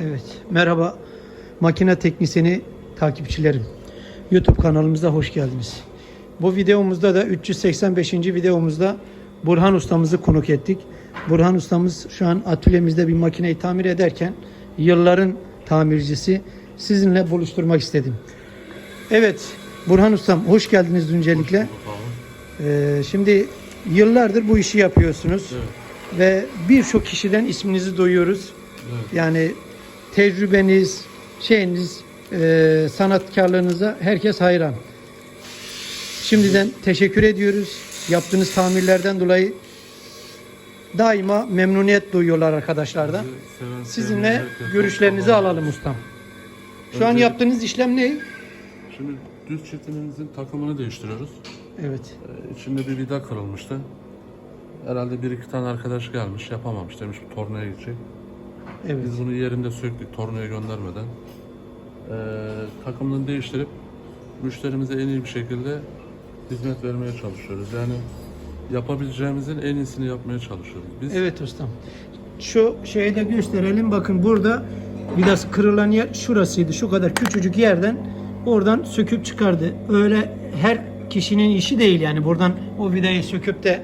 Evet, merhaba makine teknisyeni takipçilerim. YouTube kanalımıza hoş geldiniz. Bu videomuzda da 385. videomuzda Burhan ustamızı konuk ettik. Burhan ustamız şu an atölyemizde bir makineyi tamir ederken yılların tamircisi sizinle buluşturmak istedim. Evet, Burhan ustam hoş geldiniz öncelikle. Ee, şimdi yıllardır bu işi yapıyorsunuz Evet. ve birçok kişiden isminizi duyuyoruz. Evet. Yani tecrübeniz, şeyiniz, e, sanatkarlığınıza herkes hayran. Şimdiden teşekkür ediyoruz. Yaptığınız tamirlerden dolayı daima memnuniyet duyuyorlar arkadaşlardan. Sizinle görüşlerinizi alalım ustam. Şu an yaptığınız işlem ne? Şimdi düz çetimimizin takımını değiştiriyoruz. Evet. Ee, içinde bir vida kırılmıştı. Herhalde bir iki tane arkadaş gelmiş yapamamış demiş tornaya gidecek. Evet. Biz bunu yerinde söktük tornaya göndermeden. Ee, takımını değiştirip müşterimize en iyi bir şekilde hizmet vermeye çalışıyoruz. Yani yapabileceğimizin en iyisini yapmaya çalışıyoruz. Biz Evet ustam. Şu şeyi de gösterelim. Bakın burada biraz kırılan yer şurasıydı. Şu kadar küçücük yerden oradan söküp çıkardı. Öyle her kişinin işi değil yani buradan o vidayı söküp de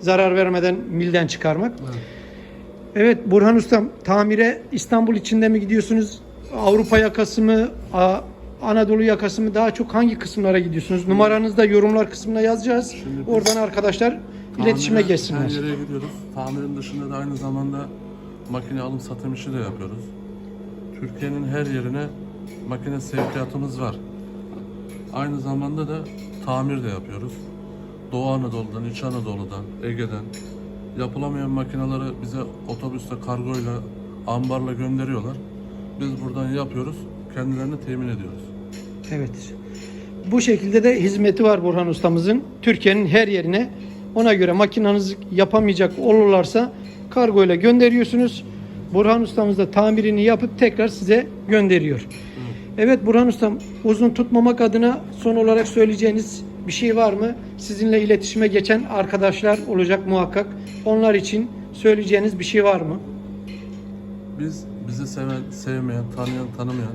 zarar vermeden milden çıkarmak. Evet. Evet Burhan Ustam tamire İstanbul içinde mi gidiyorsunuz? Avrupa yakası mı? Anadolu yakası mı? Daha çok hangi kısımlara gidiyorsunuz? Numaranızı da yorumlar kısmına yazacağız. Şimdi Oradan arkadaşlar iletişime Tamire geçsinler. Her yere gidiyoruz. Tamirin dışında da aynı zamanda makine alım satım işi de yapıyoruz. Türkiye'nin her yerine makine sevkiyatımız var. Aynı zamanda da tamir de yapıyoruz. Doğu Anadolu'dan, İç Anadolu'dan, Ege'den yapılamayan makineleri bize otobüste, kargoyla, ambarla gönderiyorlar. Biz buradan yapıyoruz, kendilerini temin ediyoruz. Evet. Bu şekilde de hizmeti var Burhan ustamızın. Türkiye'nin her yerine ona göre makinanızı yapamayacak olurlarsa kargo ile gönderiyorsunuz. Burhan ustamız da tamirini yapıp tekrar size gönderiyor. Evet Burhan ustam uzun tutmamak adına son olarak söyleyeceğiniz bir şey var mı? Sizinle iletişime geçen arkadaşlar olacak muhakkak. Onlar için söyleyeceğiniz bir şey var mı? Biz bizi seven, sevmeyen, tanıyan, tanımayan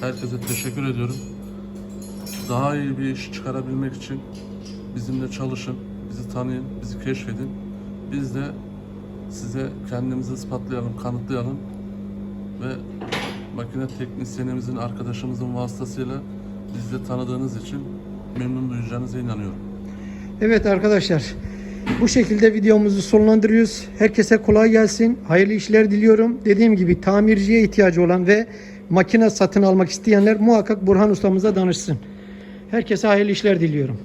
herkese teşekkür ediyorum. Daha iyi bir iş çıkarabilmek için bizimle çalışın, bizi tanıyın, bizi keşfedin. Biz de size kendimizi ispatlayalım, kanıtlayalım ve makine teknisyenimizin, arkadaşımızın vasıtasıyla bizi de tanıdığınız için memnun duyacağınıza inanıyorum. Evet arkadaşlar bu şekilde videomuzu sonlandırıyoruz. Herkese kolay gelsin. Hayırlı işler diliyorum. Dediğim gibi tamirciye ihtiyacı olan ve makine satın almak isteyenler muhakkak Burhan ustamıza danışsın. Herkese hayırlı işler diliyorum.